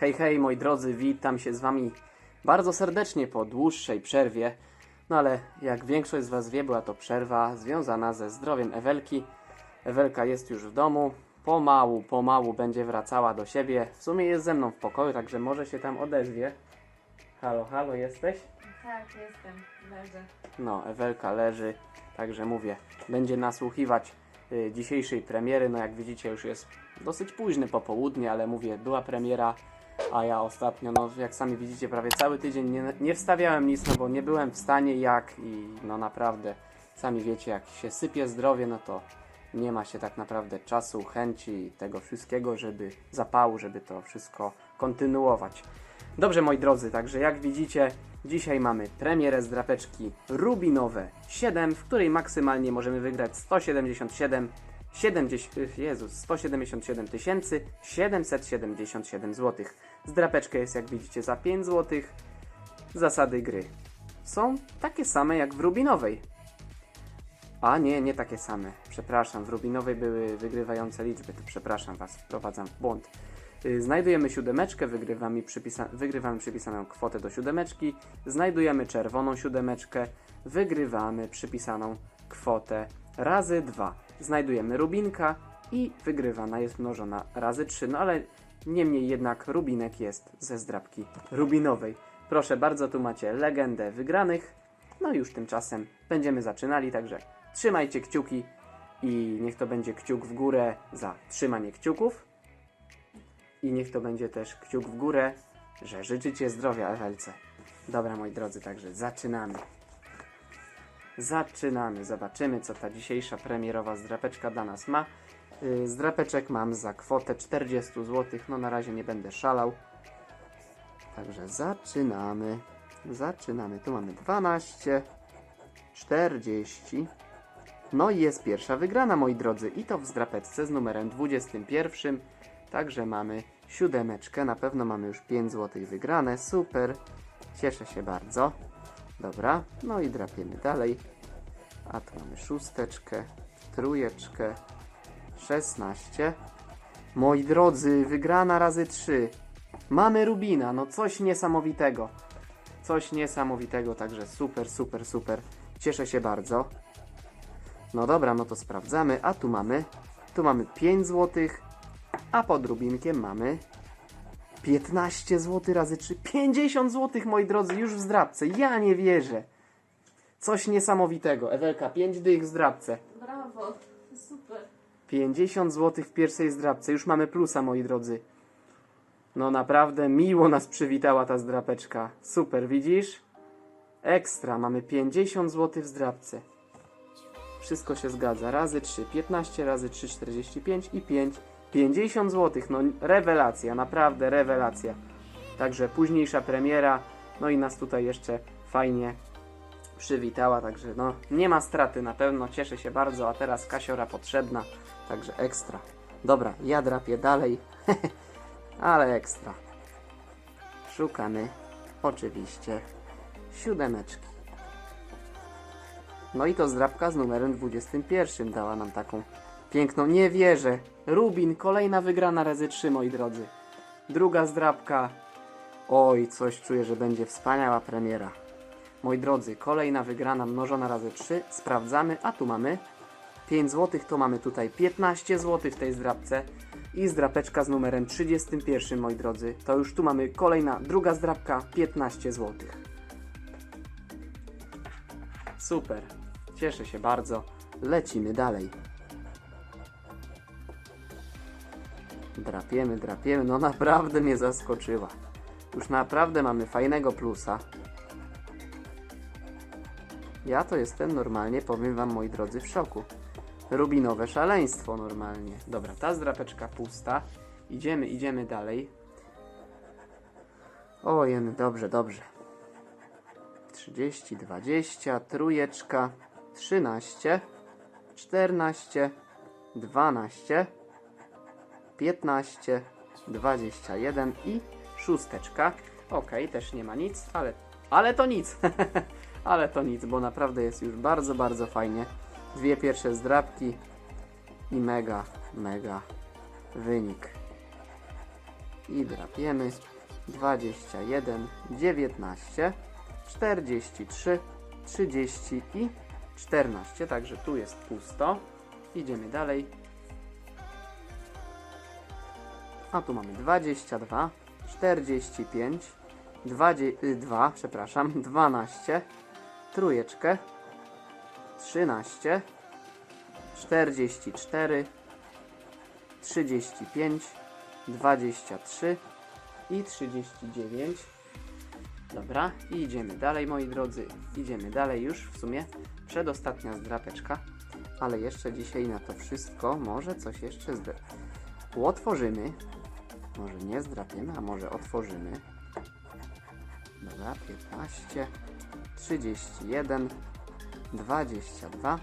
Hej, hej, moi drodzy, witam się z wami bardzo serdecznie po dłuższej przerwie. No ale jak większość z was wie, była to przerwa związana ze zdrowiem Ewelki. Ewelka jest już w domu, pomału, pomału będzie wracała do siebie. W sumie jest ze mną w pokoju, także może się tam odezwie. Halo, halo, jesteś? Tak, jestem. Leżę. No, Ewelka leży, także mówię, będzie nasłuchiwać y, dzisiejszej premiery. No, jak widzicie, już jest dosyć późne popołudnie, ale mówię, była premiera, a ja ostatnio, no, jak sami widzicie, prawie cały tydzień nie, nie wstawiałem nic, no bo nie byłem w stanie jak i no naprawdę, sami wiecie, jak się sypie zdrowie, no to nie ma się tak naprawdę czasu, chęci tego wszystkiego, żeby zapału, żeby to wszystko kontynuować. Dobrze, moi drodzy, także jak widzicie, dzisiaj mamy premierę z drapeczki Rubinowe 7, w której maksymalnie możemy wygrać 177 70, Jezus, 177 777 zł. Zdrapeczka jest jak widzicie za 5 zł. Zasady gry są takie same jak w Rubinowej. A nie, nie takie same. Przepraszam, w Rubinowej były wygrywające liczby. To przepraszam Was, wprowadzam w błąd. Y, Znajdujemy siódemeczkę, wygrywamy, przypisa wygrywamy przypisaną kwotę do siódemeczki. Znajdujemy czerwoną siódemeczkę, wygrywamy przypisaną kwotę razy 2. Znajdujemy rubinka i wygrywana jest mnożona razy 3. No ale niemniej jednak rubinek jest ze zdrabki rubinowej. Proszę bardzo, tu macie legendę wygranych. No już tymczasem będziemy zaczynali, także trzymajcie kciuki i niech to będzie kciuk w górę za trzymanie kciuków. I niech to będzie też kciuk w górę, że życzycie zdrowia Ewelce. Dobra, moi drodzy, także zaczynamy. Zaczynamy. Zobaczymy, co ta dzisiejsza premierowa zdrapeczka dla nas ma. Yy, Zdrapeczek mam za kwotę 40 zł. No na razie nie będę szalał. Także zaczynamy. Zaczynamy. Tu mamy 12, 40. No i jest pierwsza wygrana, moi drodzy. I to w zdrapeczce z numerem 21. Także mamy siódemeczkę. Na pewno mamy już 5 zł wygrane. Super. Cieszę się bardzo. Dobra, no i drapiemy dalej. A tu mamy szósteczkę, trójeczkę, 16. Moi drodzy, wygrana razy 3. Mamy Rubina, no coś niesamowitego. Coś niesamowitego, także super, super, super. Cieszę się bardzo. No dobra, no to sprawdzamy. A tu mamy, tu mamy 5 zł, a pod Rubinkiem mamy 15 zł razy 3. 50 zł, moi drodzy, już w zdrabce. Ja nie wierzę. Coś niesamowitego. Ewelka, 5 dych w zdrabce. Brawo. Super. 50 zł w pierwszej zdrabce. Już mamy plusa, moi drodzy. No naprawdę miło nas przywitała ta zdrapeczka. Super, widzisz? Ekstra, mamy 50 zł w zdrabce. Wszystko się zgadza. Razy 3, 15 razy 3, 45 i 5, 50 zł. No rewelacja, naprawdę rewelacja. Także późniejsza premiera, no i nas tutaj jeszcze fajnie przywitała, także no nie ma straty na pewno, cieszę się bardzo, a teraz kasiora potrzebna, także ekstra. Dobra, ja drapię dalej, ale ekstra. Szukamy oczywiście siódemeczki. No i to zdrabka z numerem 21 dała nam taką piękną, nie wierzę, Rubin, kolejna wygrana razy 3 moi drodzy. Druga zdrabka, oj coś czuję, że będzie wspaniała premiera. Moi drodzy, kolejna wygrana mnożona razy 3. Sprawdzamy, a tu mamy 5 zł, to mamy tutaj 15 zł w tej zdrabce i zdrapeczka z numerem 31, moi drodzy. To już tu mamy kolejna, druga zdrabka, 15 zł. Super, cieszę się bardzo. Lecimy dalej. Drapiemy, drapiemy, no naprawdę mnie zaskoczyła. Już naprawdę mamy fajnego plusa. Ja to jestem normalnie, powiem wam moi drodzy, w szoku. Rubinowe szaleństwo normalnie. Dobra, ta zdrapeczka pusta. Idziemy, idziemy dalej. O, jemy, dobrze, dobrze. 30, 20, trójeczka, 13, 14, 12, 15, 21 i szósteczka. Ok, też nie ma nic, ale, ale to nic. ale to nic, bo naprawdę jest już bardzo, bardzo fajnie. Dwie pierwsze zdrabki i mega, mega wynik. I drapiemy. 21, 19, 43, 30 i 14. Także tu jest pusto. Idziemy dalej. A tu mamy 22, 45, 2, przepraszam, 12, trójeczkę, 13, 44, 35, 23 i 39. Dobra, i idziemy dalej, moi drodzy. Idziemy dalej już w sumie. Przedostatnia zdrapeczka. Ale jeszcze dzisiaj na to wszystko może coś jeszcze zdra... otworzymy. Może nie zdrapiemy, a może otworzymy. Dobra, 15, 31, 22,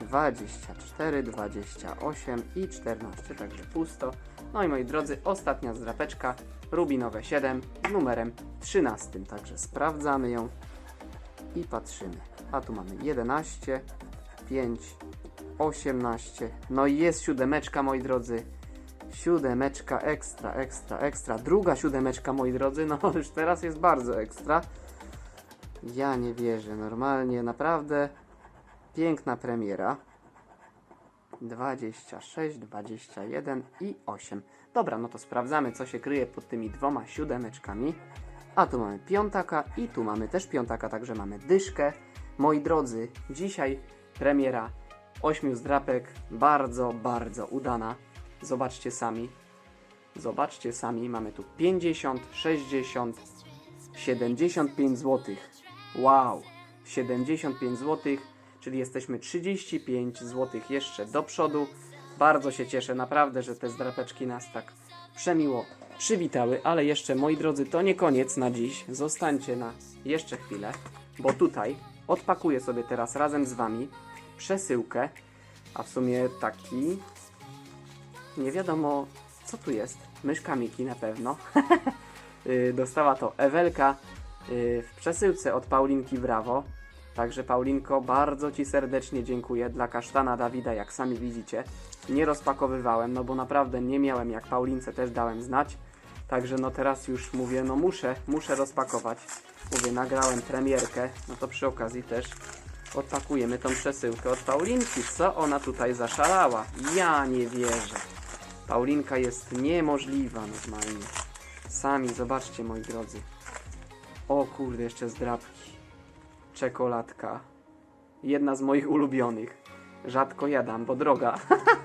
24, 28 i 14, także pusto. No i moi drodzy, ostatnia zdrapeczka, rubinowe 7 z numerem 13, także sprawdzamy ją i patrzymy. A tu mamy 11, 5, 18, no i jest siódemeczka, moi drodzy. Siódemeczka ekstra, ekstra, ekstra. Druga siódemeczka, moi drodzy, no już teraz jest bardzo ekstra. Ja nie wierzę, normalnie, naprawdę piękna premiera. 26, 21 i 8. Dobra, no to sprawdzamy, co się kryje pod tymi dwoma siódemeczkami. A tu mamy piątaka i tu mamy też piątaka, także mamy dyszkę. Moi drodzy, dzisiaj premiera ośmiu zdrapek, bardzo, bardzo udana. Zobaczcie sami. Zobaczcie sami, mamy tu 50, 60, 75 zł. Wow, 75 zł, czyli jesteśmy 35 zł jeszcze do przodu. Bardzo się cieszę, naprawdę, że te zdrapeczki nas tak przemiło przywitały, ale jeszcze, moi drodzy, to nie koniec na dziś. Zostańcie na jeszcze chwilę, bo tutaj odpakuję sobie teraz razem z Wami przesyłkę, a w sumie taki nie wiadomo co tu jest. Myszka Miki na pewno. Y, Dostała to Ewelka y, w przesyłce od Paulinki Brawo. Także Paulinko, bardzo Ci serdecznie dziękuję. Dla kasztana Dawida, jak sami widzicie, nie rozpakowywałem, no bo naprawdę nie miałem, jak Paulince też dałem znać. Także no teraz już mówię, no muszę, muszę rozpakować. Mówię, nagrałem premierkę, no to przy okazji też odpakujemy tą przesyłkę od Paulinki. Co ona tutaj zaszalała? Ja nie wierzę. Paulinka jest niemożliwa normalnie. Sami zobaczcie, moi drodzy. O kurde, jeszcze zdrabki. Czekoladka. Jedna z moich ulubionych. Rzadko jadam, bo droga.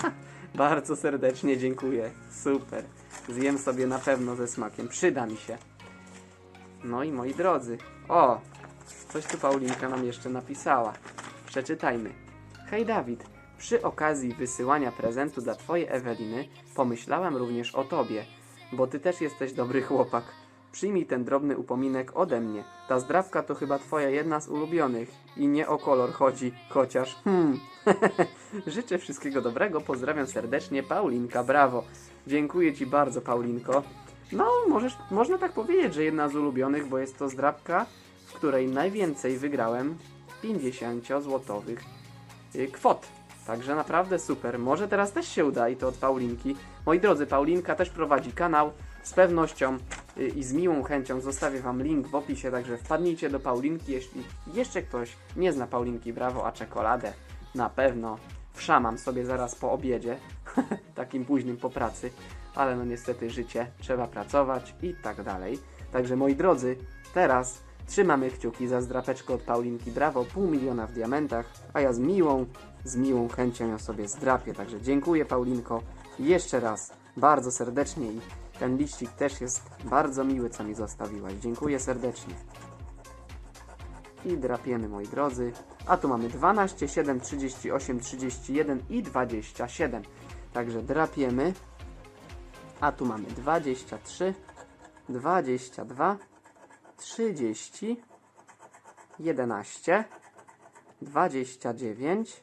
Bardzo serdecznie dziękuję. Super. Zjem sobie na pewno ze smakiem. Przyda mi się. No i moi drodzy. O! Coś tu Paulinka nam jeszcze napisała. Przeczytajmy. Hej Dawid, przy okazji wysyłania prezentu dla Twojej Eweliny pomyślałem również o Tobie, bo Ty też jesteś dobry chłopak. Przyjmij ten drobny upominek ode mnie. Ta zdrawka to chyba Twoja jedna z ulubionych i nie o kolor chodzi, chociaż hmm. Życzę wszystkiego dobrego, pozdrawiam serdecznie, Paulinka, brawo. Dziękuję Ci bardzo, Paulinko. No, możesz, można tak powiedzieć, że jedna z ulubionych, bo jest to zdrabka, w której najwięcej wygrałem 50-złotowych y, kwot. Także naprawdę super. Może teraz też się uda i to od Paulinki. Moi drodzy, Paulinka też prowadzi kanał. Z pewnością y, i z miłą chęcią zostawię Wam link w opisie, także wpadnijcie do Paulinki, jeśli jeszcze ktoś nie zna Paulinki Brawo, a czekoladę na pewno wszamam sobie zaraz po obiedzie, takim późnym po pracy, ale no niestety życie, trzeba pracować i tak dalej. Także moi drodzy, teraz trzymamy kciuki za zdrapeczkę od Paulinki Brawo, pół miliona w diamentach, a ja z miłą, z miłą chęcią ją sobie zdrapię. Także dziękuję Paulinko jeszcze raz bardzo serdecznie i ten liścik też jest bardzo miły, co mi zostawiłaś. Dziękuję serdecznie. I drapiemy, moi drodzy. A tu mamy 12, 7, 38, 31 i 27. Także drapiemy. A tu mamy 23, 22, 30, 11, 29,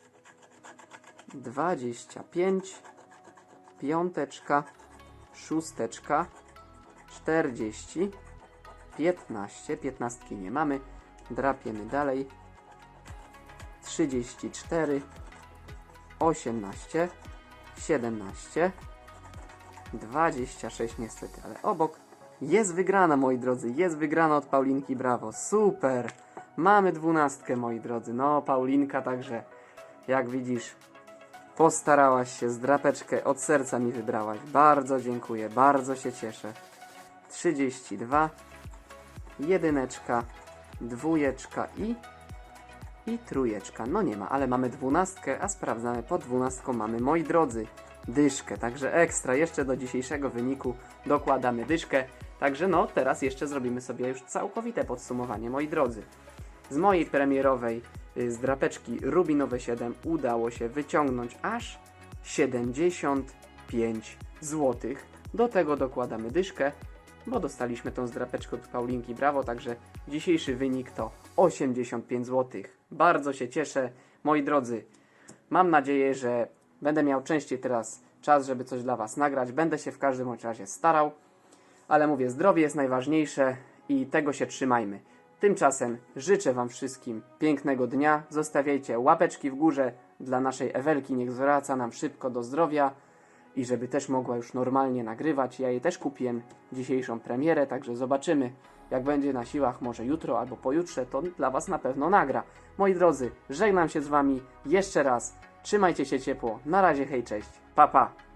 25, piąteczka, szósteczka, 40, 15, 15 nie mamy, drapiemy dalej, 34, 18, 17, 26 niestety, ale obok, Jest wygrana, moi drodzy, jest wygrana od Paulinki, brawo, super. Mamy dwunastkę, moi drodzy. No, Paulinka także, jak widzisz, postarałaś się, zdrapeczkę od serca mi wybrałaś. Bardzo dziękuję, bardzo się cieszę. 32, jedyneczka, dwójeczka i i trójeczka. No nie ma, ale mamy dwunastkę, a sprawdzamy pod dwunastką mamy, moi drodzy, dyszkę. Także ekstra, jeszcze do dzisiejszego wyniku dokładamy dyszkę. Także no, teraz jeszcze zrobimy sobie już całkowite podsumowanie, moi drodzy. Z mojej premierowej y, z drapeczki Rubinowe 7 udało się wyciągnąć aż 75 zł. Do tego dokładamy dyszkę, bo dostaliśmy tą zdrapeczkę od Paulinki Brawo, także dzisiejszy wynik to 85 zł. Bardzo się cieszę, moi drodzy. Mam nadzieję, że będę miał częściej teraz czas, żeby coś dla Was nagrać. Będę się w każdym razie starał, ale mówię, zdrowie jest najważniejsze i tego się trzymajmy. Tymczasem życzę Wam wszystkim pięknego dnia. Zostawiajcie łapeczki w górze dla naszej Ewelki, niech zwraca nam szybko do zdrowia i żeby też mogła już normalnie nagrywać. Ja jej też kupiłem dzisiejszą premierę, także zobaczymy, jak będzie na siłach, może jutro albo pojutrze, to dla Was na pewno nagra. Moi drodzy, żegnam się z Wami jeszcze raz. Trzymajcie się ciepło. Na razie, hej, cześć. Pa, pa.